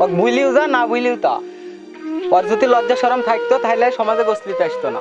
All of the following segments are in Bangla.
ওক বুঝলিও যা, না বুঝলিও তা। ওর যদি লজ্জা সরম থাকতো, তাহলে সমাজে গোসলিতে আসতো না।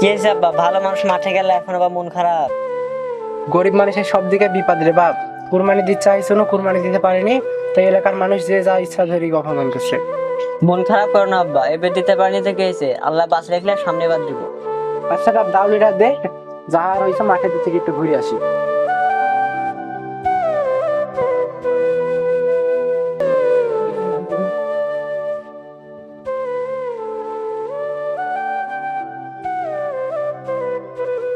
কি হয়েছে আব্বা ভালো মানুষ মাঠে গেলে এখন আবার মন খারাপ। গরিব মানুষের সব দিকে বিপদ রে বাপ। কুরবানি দিতে চাইছো না কুরবানি দিতে পারেনি। তাই এলাকার মানুষ যে যা ইচ্ছা ধরি অপমান করছে। মন খারাপ করো না আব্বা এবার দিতে পারেনি হয়েছে আল্লাহ বাস রেখে সামনে বার দিব। আচ্ছা বাপ দাউলিটা দে যা রয়েছে মাঠে দিতে একটু ঘুরে আসি।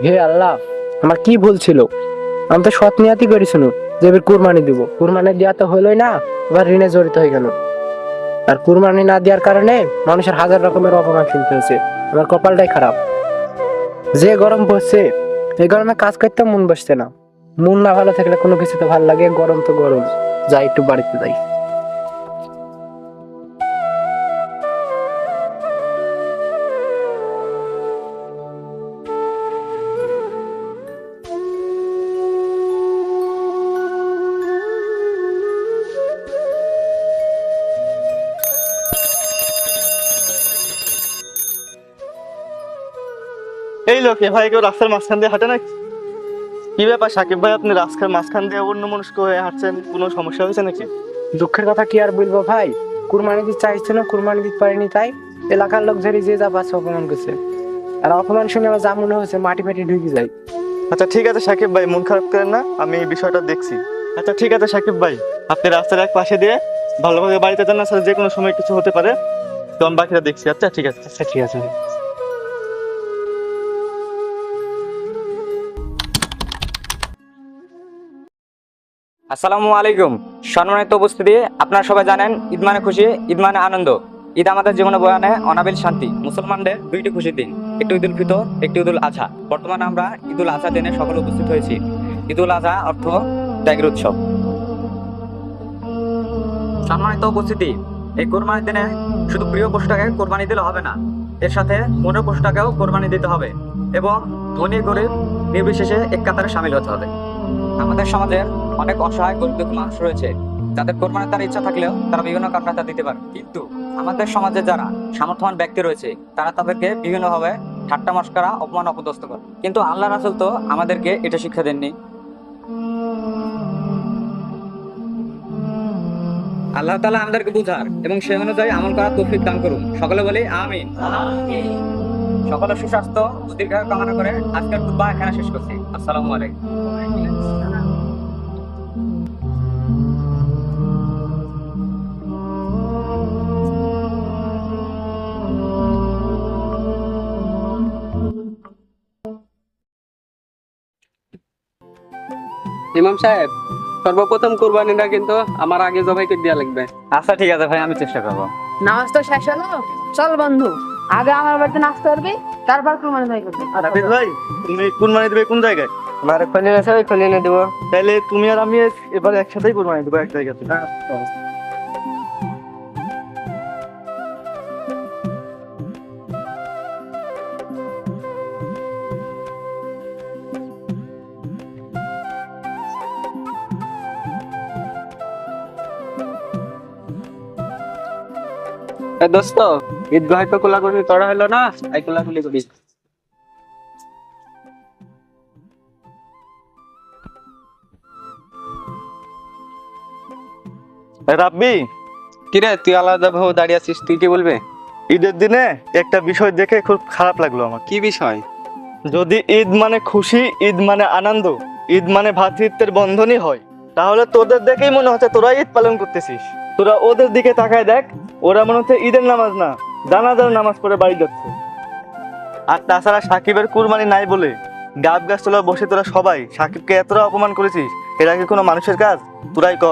হে আল্লাহ, আমার কি ভুল ছিল? আমি তো সৎ নিয়াতি করেছিল যে এবার কুরবানি দিব। কুরবানি দেওয়া তো হলোই না এবার ঋণে জড়িত হয়ে গেল। আর কুরবানি না দেওয়ার কারণে মানুষের হাজার রকমের অপমান শুনতে হয়েছে। আমার কপালটাই খারাপ। যে গরম পড়ছে, এই গরমে কাজ করতে মন বসছে না। মন না ভালো থাকলে কোনো কিছু তো ভালো লাগে, গরম তো গরম। যাই একটু বাড়িতে যাই। এই লোক এ ভাই কেউ রাস্তার মাঝখান দিয়ে হাঁটে নাকি? কি ব্যাপার সাকিব ভাই আপনি রাস্তার মাঝখান দিয়ে অন্য মনস্ক হয়ে হাঁটছেন কোনো সমস্যা হয়েছে নাকি? দুঃখের কথা কি আর বলব ভাই? কুরবানি দিতে চাইছিল কুরবানি দিতে পারিনি তাই এলাকার লোক ধরে যে যা অপমান করছে। আর অপমান শুনে আমার যা মনে হচ্ছে মাটি ফাটি ঢুকে যায়। আচ্ছা ঠিক আছে সাকিব ভাই মন খারাপ করেন না আমি এই বিষয়টা দেখছি। আচ্ছা ঠিক আছে সাকিব ভাই আপনি রাস্তার এক পাশে দিয়ে ভালোভাবে বাড়িতে যান না স্যার যে কোনো সময় কিছু হতে পারে। তো আমি বাকিটা দেখছি। আচ্ছা ঠিক আছে। আচ্ছা ঠিক আছে। আসসালামু আলাইকুম। সম্মানিত উপস্থিতি, আপনারা সবাই জানেন, ঈদ মানে খুশি, ঈদ মানে আনন্দ। ঈদ আমাদের জীবনে বয়ানে অনাবিল শান্তি। মুসলমানদের দুইটি খুশির দিন, একটি ঈদুল ফিতর, একটি ঈদুল আজহা বর্তমানে আমরা ঈদুল আজহা দিনে সকলে উপস্থিত হয়েছি। ঈদুল আজহা অর্থ ত্যাগের উৎসব। সম্মানিত উপস্থিতি, এই কোরবানির দিনে শুধু প্রিয় পশুটাকে কোরবানি দিলে হবে না, এর সাথে মনের পশুটাকেও কোরবানি দিতে হবে এবং ধনী, গরিব, নির্বিশেষে এক কাতারে সামিল হতে হবে। আমাদের সমাজের অনেক অসহায় গরিব মানুষ রয়েছে। যাদের কোরবানির তার ইচ্ছা থাকলেও তারা বিভিন্ন কারণে তা দিতে পারে। কিন্তু আমাদের সমাজে যারা সামর্থ্যবান ব্যক্তি রয়েছে, তারা তাদেরকে বিভিন্নভাবে ঠাট্টা মস্করা, অপমান, অপদস্থ করে। কিন্তু আল্লাহ রাসুল তো আমাদেরকে এটা শিক্ষা দেননি। আল্লাহ তালা আমাদেরকে বুঝার এবং সে অনুযায়ী আমল করার তৌফিক দান করুন। সকলে বলি, আমিন। সকলের সুস্বাস্থ্য দীর্ঘায়ু কামনা করে আজকের খুতবা এখানে শেষ করছি। আসসালামু আলাইকুম। ইমাম সাহেব সর্বপ্রথম কোরবানিটা কিন্তু আমার আগে জবাইকে দেওয়া লাগবে। আচ্ছা ঠিক আছে ভাই আমি চেষ্টা করব। নামাজ তো শেষ হলো? চল বন্ধু আগে আমার বাড়িতে নাচতে পারবি তারপর কুরবানি ভাই করবি। রাফিজ ভাই তুমি কুরবানি দেবে কোন জায়গায়? আমার খোলে আছে ওই খোলে এনে দেবো। তাহলে তুমি আর আমি এবার একসাথেই কুরবানি দেবো এক জায়গাতে। এ দোস্ত ঈদগাহ তো কোলাকুলি করা হলো না কোলাকুলি করি। রাব্বি। কিরে তুই আলাদা ভাবে দাঁড়িয়ে আছিস তুই কি বলবে? ঈদের দিনে একটা বিষয় দেখে খুব খারাপ লাগল আমার কি বিষয়? যদি ঈদ মানে খুশি ঈদ মানে আনন্দ ঈদ মানে ভ্রাতৃত্বের বন্ধনই হয় তাহলে তোদের দেখেই মনে হচ্ছে তোরা ঈদ পালন করতেছিস। তোরা ওদের দিকে তাকায় দেখ ওরা মনে হচ্ছে ঈদের নামাজ না জানাজার নামাজ পড়ে বাড়ি যাচ্ছে। আর তাছাড়া সাকিবের কুরবানি নাই বলে গাব গাছ তোলা বসে তোরা সবাই সাকিবকে এতটা অপমান করেছিস এটা কি কোনো মানুষের কাজ? তোরাই ক।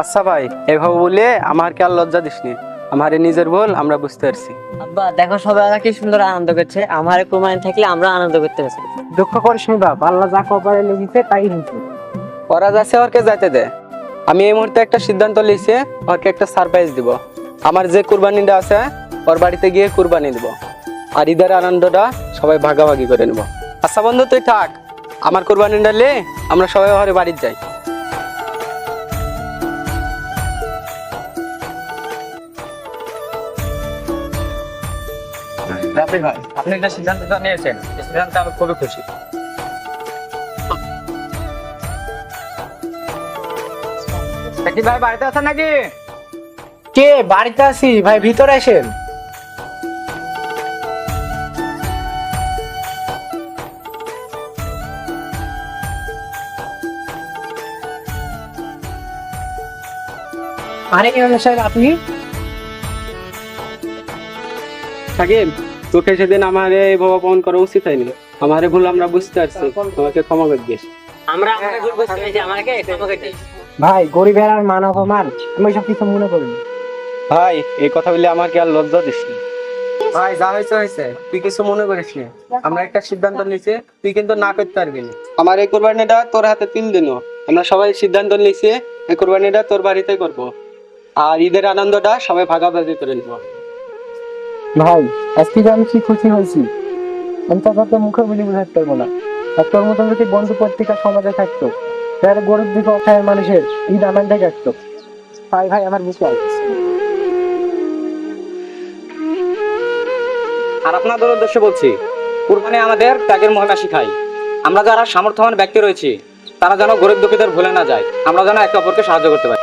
আচ্ছা ভাই এভাবে বলে আমাকে আর লজ্জা দিসনি? আমার নিজের ভুল আমরা বুঝতে পারছি। আব্বা দেখো সবাই ওরা কি সুন্দর আনন্দ করছে। আমার কোরবানি থাকলে আমরা আনন্দ করতে পারছি। দুঃখ করিস নি বাপ আল্লাহ যা কপালে লেগেছে তাই হয়েছে। ওরা যাচ্ছে ওরকে যাইতে দে। আমি এই মুহূর্তে একটা সিদ্ধান্ত লিখছি ওকে একটা সারপ্রাইজ দিব। আমার যে কুরবানিটা আছে, ওর বাড়িতে গিয়ে কুরবানি দিব। আর ঈদের আনন্দটা সবাই ভাগাভাগি করে নেব। আচ্ছা বন্ধু, তুই থাক। আমার কুরবানিটা লে, আমরা সবাই ঘরে বাড়িতে যাই। আপনি একটা সিদ্ধান্ত নিয়েছেন। সিদ্ধান্তে আমি খুবই খুশি। কি ভাই বাড়িতে আছেন নাকি? কে বাড়িতে আছি। ভাই ভিতরে আসেন। আরে সাহেব আপনি? সাকিব তোকে সেদিন আমার এইভাবে অপমান করা উচিত হয়নি। আমার এই ভুল আমরা বুঝতে পারছি। তোমাকে ক্ষমা করে দিস। আমরা আমাকে ভুল বুঝতে পেরেছি। আমাকে ক্ষমা করে দিস। ভাই গরিবের আর মান অপমান আমি সব কিছু মনে করিনি। ভাই এই কথা বলে আমাকে আর লজ্জা দিস ভাই যা হয়েছে হয়েছে। তুই কিছু মনে করিস না। আমরা একটা সিদ্ধান্ত নিয়েছি তুই কিন্তু না করতে পারবি না। আমার এই কোরবানিটা তোর হাতে তিন দিনও। আমরা সবাই সিদ্ধান্ত নিয়েছি এই কোরবানিটা তোর বাড়িতে করব। আর ঈদের আনন্দটা সবাই ভাগাভাগি করে নেব। ভাই আজকে যে আমি কি খুশি হয়েছি আমি তো মুখে বলি বোঝাতে পারব না। আর তোর মতন যদি বন্ধু পত্রিকা সমাজে থাকতো তাহলে গরিব দিকে অসহায় মানুষের ঈদ আনন্দে কাটতো ভাই ভাই, আমার বিশাল আর আপনাদের উদ্দেশ্যে বলছি, কুরবানি আমাদের ত্যাগের মহিমা শিখাই আমরা যারা সামর্থ্যবান ব্যক্তি রয়েছি, তারা যেন গরিব দুঃখীদের ভুলে না যায়। আমরা যেন একে অপরকে সাহায্য করতে পারি।